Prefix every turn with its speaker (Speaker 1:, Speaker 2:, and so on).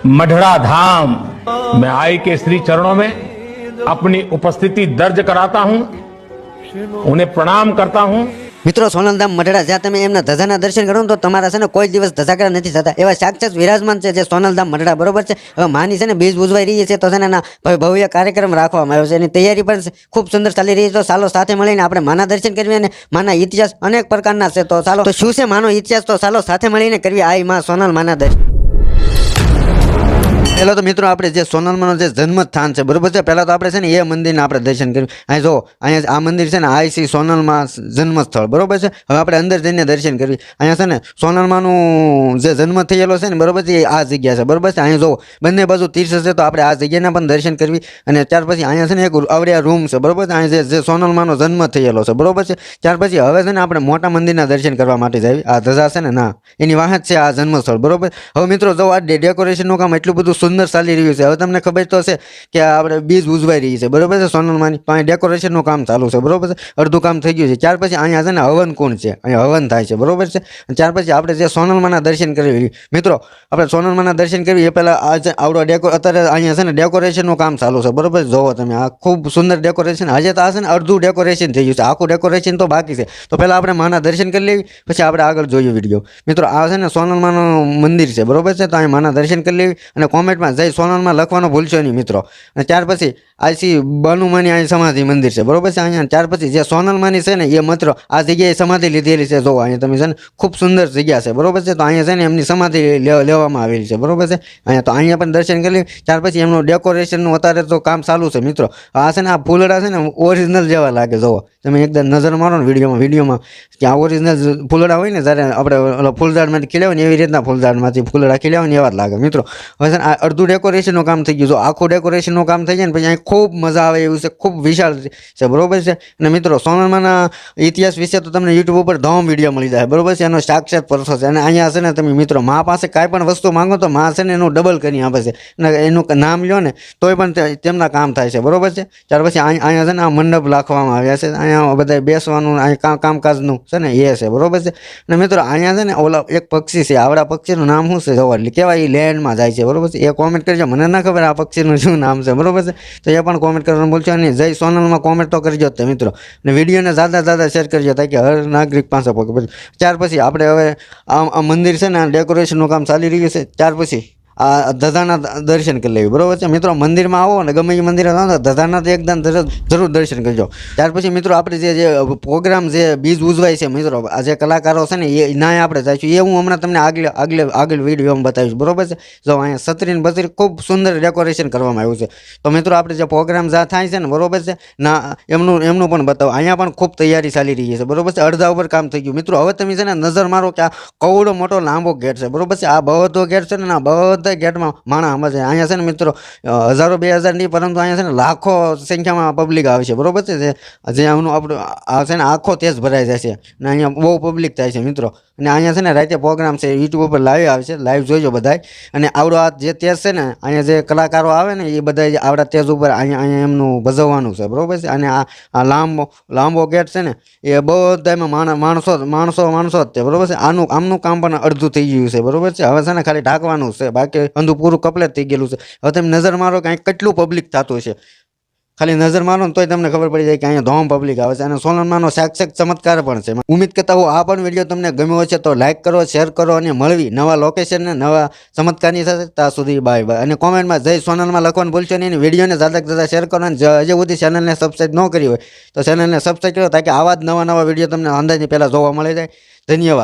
Speaker 1: मढ़ड़ा धाम मैं आई के श्री चरणों में अपनी उपस्थिति दर्ज कराता हूं उन्हें प्रणाम करता हूं
Speaker 2: મિત્રો સોનલધામ મઢડા જ્યાં તમે એમના ધજાના દર્શન કરો ને તો તમારા છે ને કોઈ દિવસ ધજાગરા નથી થતા એવા સાક્ષાત વિરાજમાન છે જે સોનલધામ મઢડા બરોબર છે હવે માની છે ને બીજ ઉજવાઈ રહી છે તો છે ને એના ભવ્ય- ભવ્ય કાર્યક્રમ રાખવામાં આવ્યો છે એની તૈયારી પણ ખૂબ સુંદર ચાલી રહી છે તો ચાલો સાથે મળીને આપણે માના દર્શન કરીએ અને માના ઇતિહાસ અનેક પ્રકારના છે તો ચાલો તો શું છે માનો ઇતિહાસ તો ચાલો સાથે મળીને કરીએ આ માં સોનલ માના દર્શન પહેલા તો મિત્રો આપણે જે સોનલમાંનો જે જન્મસ્થાન છે, બરાબર છે? પહેલાં તો આપણે છે ને એ મંદિરને આપણે દર્શન કર્યું. અહીં જો, અહીંયા આ મંદિર છે ને આ શ્રી સોનલમાં જન્મસ્થળ, બરાબર છે? હવે આપણે અંદર જઈને દર્શન કરવી અહીંયા છે ને સોનલમાંનું જે જન્મ થયેલો છે ને, બરાબર છે, એ આ જગ્યા છે, બરાબર છે? અહીંયા જો, બંને બાજુ તીર્થ છે, તો આપણે આ જગ્યાના પણ દર્શન કરવી. અને ત્યાર પછી અહીંયા છે ને એક અવડિયા રૂમ છે, બરાબર છે? અહીંયા જે સોનલમાનો જન્મ થયેલો છે, બરોબર છે? ત્યાર પછી હવે છે ને આપણે મોટા મંદિરના દર્શન કરવા માટે જાય આ ધજા છે ને, ના, એની વાહ છે આ જન્મસ્થળ, બરોબર? હવે મિત્રો જો આ ડેકોરેશનનું કામ એટલું બધું સુંદર ચાલી રહ્યું છે. હવે તમને ખબર તો હશે કે આપણે બીજ ઉજવાઈ રહી છે. બરોબર છે? સોનલમાની તો અહીં ડેકોરેશનનું કામ ચાલુ છે. બરોબર છે? અડધું કામ થઈ ગયું છે. ત્યાર પછી અહીંયા છે ને હવન કુંડ છે. અહીંયા હવન થાય છે. બરોબર છે? ત્યાર પછી આપણે જે સોનલમાના દર્શન કરી મિત્રો, આપણે સોનલમાના દર્શન કરવી એ પહેલાં આજે આવડો ડેકો અત્યારે અહીંયા છે ને ડેકોરેશનનું કામ ચાલુ છે. બરોબર જોવો તમે. આ ખૂબ સુંદર ડેકોરેશન આજે તો આ છે ને અડધું ડેકોરેશન થઈ ગયું છે. આખું ડેકોરેશન તો બાકી છે. તો પહેલાં આપણે માના દર્શન કરી લેવી પછી આપણે આગળ જોઈએ વીડિયો મિત્રો, આ છે ને સોનલમાનું મંદિર છે. બરોબર છે? તો અહીં માના દર્શન કરી લેવી અને કોમેન્ટમાં જય સોનલમાં લખવાનું ભૂલશો નહીં મિત્રો. અને ત્યાર પછી આ શ્રી બનુમાની અહીં સમાધિ મંદિર છે. બરોબર છે અહીંયા? ત્યાર પછી જે સોનલમાની છે ને, એ મિત્રો આ જગ્યાએ સમાધિ લીધેલી છે. જોવા, અહીંયા તમે છે ને ખૂબ સુંદર જગ્યા છે. બરોબર છે? તો અહીંયા છે ને એમની સમાધિ લેવામાં આવેલી છે. બરોબર છે? અહીંયા તો અહીંયા પણ દર્શન કરી ત્યાર પછી એમનું ડેકોરેશનનું અત્યારે તો કામ ચાલુ છે મિત્રો. આ છે ને આ ફૂલડા છે ને ઓરિજિનલ જેવા લાગે, જોવો. તમે એકદમ નજર મારો ને વિડીયોમાં વિડીયોમાં. કે આ ઓરિજિનલ ફૂલડા હોય ને, જ્યારે આપણે ઓલા ફૂલઝાડમાંથી ખીલ્યા ને, એવી રીતના ફૂલઝાડમાંથી ફૂલડા ખીલ્યા ને, એવા જ લાગે. મિત્રો, હવે આ અડધું ડેકોરેશનનું કામ થઈ ગયું. છે આખું ડેકોરેશનનું કામ થઈ જાય ને, પછી અહીં ખૂબ મજા આવે એવું છે, ખૂબ વિશાળ છે. બરોબર છે? અને મિત્રો સોનરમાના ઇતિહાસ વિશે તો તમને યુટ્યુબ ઉપર ધમ વીડિયો મળી જાય. બરોબર છે? એનો સાક્ષાત પરસો છે. અને અહીંયા છે ને, તમે મિત્રો, મા પાસે કાંઈ પણ વસ્તુ માંગો તો મા છે ને એનું ડબલ કરી આપે છે. અને એનું નામ લ્યો ને, તોય પણ તેમના કામ થાય છે. બરોબર છે? ત્યાર પછી અહીં- અહીંયા છે ને આ મંડપ રાખવામાં આવ્યા છે. અહીંયા બધા બેસવાનું અહીં કામ કામકાજનું છે ને, એ છે, બરોબર છે? અને મિત્રો, અહીંયા છે ને, ઓલા એક પક્ષી છે, આવડા પક્ષીનું નામ શું છે જવા કેવાય એ લેન્ડમાં જાય છે, બરોબર છે? એ કોમેન્ટ કરજો, મને ના ખબર આ પક્ષીનું શું નામ છે, બરોબર છે? તો એ પણ કોમેન્ટ કરવાનું બોલશો અને જય સોનલમાં કોમેન્ટ તો કરજો તે, મિત્રો. અને વિડીયોને જ્યાદા જ્યાદા શેર કરજો, તાકી હર નાગરિક પાસે પહોંચે. ત્યાર પછી આપણે હવે આ મંદિર છે ને, આ ડેકોરેશનનું કામ ચાલી રહ્યું છે ત્યાર પછી આ ધધાના દર્શન કરી લેવી, બરોબર છે? મિત્રો, મંદિરમાં આવો ને ગમે એ મંદિર આવો ને ધજાના તો એકદમ જરૂર દર્શન કરજો. ત્યાર પછી મિત્રો, આપણે જે જે પ્રોગ્રામ જે, બીજ ઉજવાય છે, મિત્રો, આ જે કલાકારો છે ને, એ નાય આપણે જઈશું એ હું હમણાં તમને આગળ આગળ આગળ વિડીયોમાં બતાવીશ, બરોબર છે? જો અહીંયા સત્રીન બત્રી ખૂબ સુંદર ડેકોરેશન કરવામાં આવ્યું છે. તો મિત્રો, આપણે જે પ્રોગ્રામ જ્યાં થાય છે ને, બરોબર છે? ના, એમનું એમનું પણ બતાવો. અહીંયા પણ ખૂબ તૈયારી ચાલી રહી છે, બરોબર છે? અડધા ઉપર કામ થઈ ગયું. મિત્રો, હવે તમે છે ને, નજર મારો કે આ કવડો મોટો લાંબો ગેટ છે, બરોબર છે? આ બધો ગેટ છે ને, આ બધા ગેટમાં માણા આમાં છે અહીંયા છે ને મિત્રો હજારો બે હજાર નહીં, પરંતુ અહીંયા છે ને લાખો સંખ્યામાં પબ્લિક આવે છે. બરોબર છે? જે આમનું આપણું આ છે ને આખો તેજ ભરાઈ જાય છે. અને અહીંયા બહુ પબ્લિક થાય છે મિત્રો. અને અહીંયા છે ને રાતે પ્રોગ્રામ છે યુટ્યુબ ઉપર લાઈવ આવે છે. લાઈવ જોઈજો બધાય. અને આવડો આ જે તેજ છે ને, અહીંયા જે કલાકારો આવે ને, એ બધા આવડા તેજ ઉપર અહીંયા અહીંયા એમનું ભજવવાનું છે. બરોબર છે? અને આ લાંબો લાંબો ગેટ છે ને, એ બધામાં માણ- માણસો માણસો માણસો જ છે. બરોબર છે? આનું, આમનું કામ પણ અડધું થઈ ગયું છે. બરોબર છે? હવે છે ને ખાલી ઢાંકવાનું છે. બાકી અંધું પૂરું કપલેટ થઈ ગયેલું છે. હવે તમે નજર મારો કાંઈક કેટલું પબ્લિક થતું છે. ખાલી નજર મારો ને તોય તમને ખબર પડી જાય કે અહીંયા ધોમ પબ્લિક આવે છે. અને સોનલમાંનો સાક્ષક ચમત્કાર પણ છે. ઉમ્મીદ કરતા હું આ પણ વીડિયો તમને ગમ્યો હશે તો લાઇક કરો શેર કરો અને મળવી નવા લોકેશનને નવા ચમત્કારની સાથે. ત્યાં સુધી બાય બાય અને કોમેન્ટમાં જય સોનલમાં લખવાનું ભૂલશો નહીં વિડીયોને જ્યાદા જતા શેર કરો અને હજુ સુધી ચેનલને સબસ્ક્રાઈબ ન કરી હોય તો ચેનલને સબસ્ક્રાઈબ કરો, તાકી આવા જ નવા નવા વીડિયો તમને અંદાજની પહેલાં જોવા મળી જાય. ધન્યવાદ.